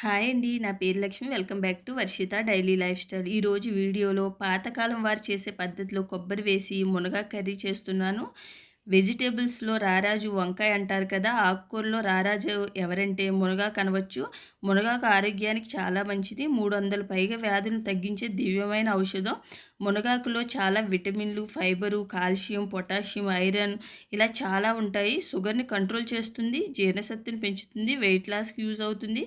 Hi అండి. నా పేరు Lakshmi. Welcome back to Varshitha daily lifestyle. ఈరోజు వీడియోలో పాతకాలం వారు చేసే పద్ధతిలో కొబ్బరి వేసి మునగా కర్రీ చేస్తున్నాను. వెజిటేబుల్స్లో రారాజు వంకాయ అంటారు కదా ఆకుకూరలో రారాజు ఎవరంటే మునగా కనవచ్చు. మునగాకు ఆరోగ్యానికి చాలా మంచిది. మూడు వందల పైగా వ్యాధులను తగ్గించే దివ్యమైన ఔషధం. మునగాకులో చాలా విటమిన్లు ఫైబరు కాల్షియం పొటాషియం ఐరన్ ఇలా చాలా ఉంటాయి. షుగర్ని కంట్రోల్ చేస్తుంది జీర్ణశక్తిని పెంచుతుంది వెయిట్ లాస్కి యూజ్ అవుతుంది.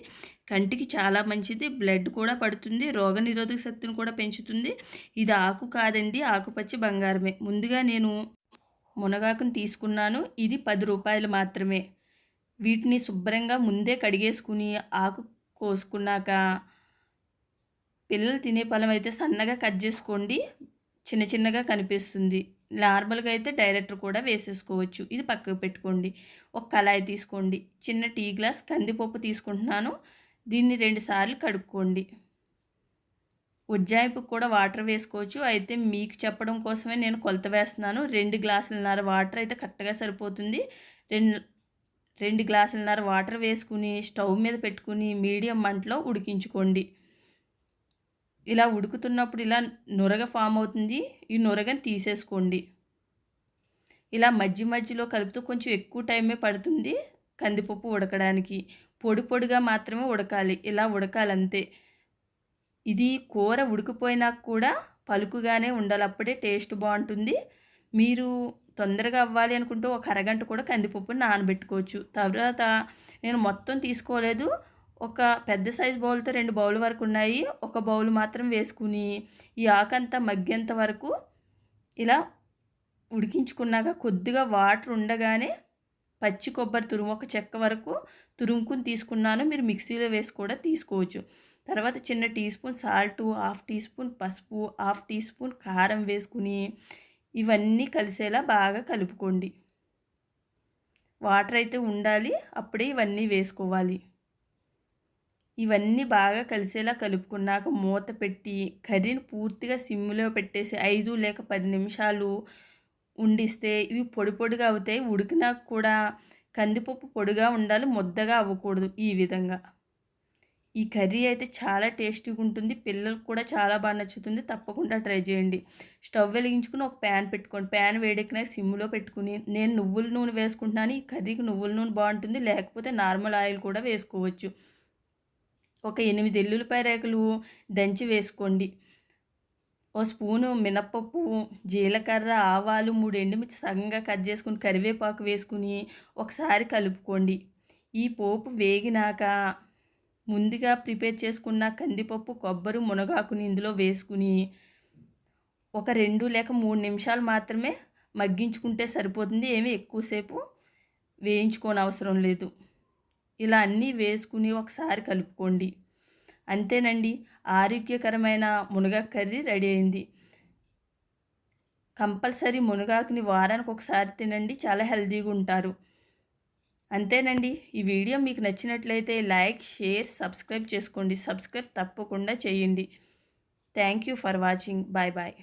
కంటికి చాలా మంచిది. బ్లడ్ కూడా పడుతుంది. రోగనిరోధక శక్తిని కూడా పెంచుతుంది. ఇది ఆకు కాదండి ఆకుపచ్చి బంగారమే. ముందుగా నేను మునగాకును తీసుకున్నాను. ఇది పది రూపాయలు మాత్రమే. వీటిని శుభ్రంగా ముందే కడిగేసుకుని ఆకు కోసుకున్నాక పిల్లలు తినే ఫలం అయితే సన్నగా కట్ చేసుకోండి. చిన్న చిన్నగా కనిపిస్తుంది. నార్మల్గా అయితే డైరెక్టర్ కూడా వేసేసుకోవచ్చు. ఇది పక్కకు పెట్టుకోండి. ఒక కళాయి తీసుకోండి. చిన్న టీ గ్లాస్ కందిపప్పు తీసుకుంటున్నాను. దీన్ని రెండుసార్లు కడుక్కోండి. ఉజ్జాయింపుకు కూడా వాటర్ వేసుకోవచ్చు. అయితే మీకు చెప్పడం కోసమే నేను కొలత వేస్తున్నాను. రెండు గ్లాసులన్నర వాటర్ అయితే కరెక్ట్గా సరిపోతుంది. రెండు రెండు గ్లాసులన్నర వాటర్ వేసుకుని స్టవ్ మీద పెట్టుకుని మీడియం మంటలో ఉడికించుకోండి. ఇలా ఉడుకుతున్నప్పుడు ఇలా నురగ ఫామ్ అవుతుంది. ఈ నురగని తీసేసుకోండి. ఇలా మధ్య మధ్యలో కలుపుతూ కొంచెం ఎక్కువ టైమే పడుతుంది. కందిపప్పు ఉడకడానికి. పొడి పొడిగా మాత్రమే ఉడకాలి. ఇలా ఉడకాలి అంతే ఇది కూర ఉడికిపోయినా కూడా పలుకుగానే ఉండాలి. అప్పుడే టేస్ట్ బాగుంటుంది. మీరు తొందరగా అవ్వాలి అనుకుంటే ఒక అరగంట కూడా కందిపప్పుని నానబెట్టుకోవచ్చు. తర్వాత నేను మొత్తం తీసుకోలేదు. ఒక పెద్ద సైజ్ బౌల్తో రెండు బౌల్ వరకు ఉన్నాయి. ఒక బౌల్ మాత్రం వేసుకుని ఈ ఆకంతా మగ్గేంత వరకు ఇలా ఉడికించుకున్నాక కొద్దిగా వాటర్ ఉండగానే పచ్చి కొబ్బరి తురుము ఒక చెక్క వరకు తురుముకుని తీసుకున్నాను. మీరు మిక్సీలో వేసి కూడా తీసుకోవచ్చు. తర్వాత చిన్న teaspoon salt half teaspoon పసుపు హాఫ్ టీ స్పూన్ కారం వేసుకుని ఇవన్నీ కలిసేలా బాగా కలుపుకోండి. వాటర్ అయితే ఉండాలి అప్పుడే ఇవన్నీ వేసుకోవాలి. ఇవన్నీ బాగా కలిసేలా కలుపుకున్నాక మూత పెట్టి కర్రీని పూర్తిగా సిమ్లో పెట్టేసి ఐదు లేక పది నిమిషాలు ఉండిస్తే ఇవి పొడి పొడిగా అవుతాయి ఉడికినాక కూడా కందిపప్పు పొడిగా ఉండాలి ముద్దగా అవ్వకూడదు ఈ విధంగా. ఈ కర్రీ అయితే చాలా టేస్టీగా ఉంటుంది పిల్లలకు కూడా చాలా బాగా నచ్చుతుంది. తప్పకుండా ట్రై చేయండి. స్టవ్ వెలిగించుకుని ఒక ప్యాన్ పెట్టుకోండి. ప్యాన్ వేడెక్కినాక సిమ్లో పెట్టుకుని నేను నువ్వుల నూనె వేసుకుంటున్నాను. ఈ కర్రీకి నువ్వుల నూనె బాగుంటుంది. లేకపోతే నార్మల్ ఆయిల్ కూడా వేసుకోవచ్చు. ఒక ఎనిమిది ఎల్లుల్లిపాయ రేకులు దంచి వేసుకోండి. ఓ స్పూను మినప్పప్పు జీలకర్ర ఆవాలు మూడు ఎండుమిర్చి సగంగా కట్ చేసుకుని కరివేపాకు వేసుకుని ఒకసారి కలుపుకోండి. ఈ పోపు వేగినాక ముందుగా ప్రిపేర్ చేసుకున్న కందిపప్పు కొబ్బరి మునగాకుని ఇందులో వేసుకుని ఒక రెండు లేక మూడు నిమిషాలు మాత్రమే మగ్గించుకుంటే సరిపోతుంది. ఏమీ ఎక్కువసేపు వేయించుకోని అవసరం లేదు. ఇలా అన్నీ వేసుకుని ఒకసారి కలుపుకోండి. అంతేనండి ఆరోగ్యకరమైన మునగాకు కర్రీ రెడీ అయింది. కంపల్సరీ మునగాకుని వారానికి ఒకసారి తినండి చాలా హెల్తీగా ఉంటారు. అంతేనండి. ఈ వీడియో మీకు నచ్చినట్లయితే లైక్ షేర్ సబ్స్క్రైబ్ చేసుకోండి. సబ్స్క్రైబ్ తప్పకుండా చేయండి. Thank you for watching. Bye bye.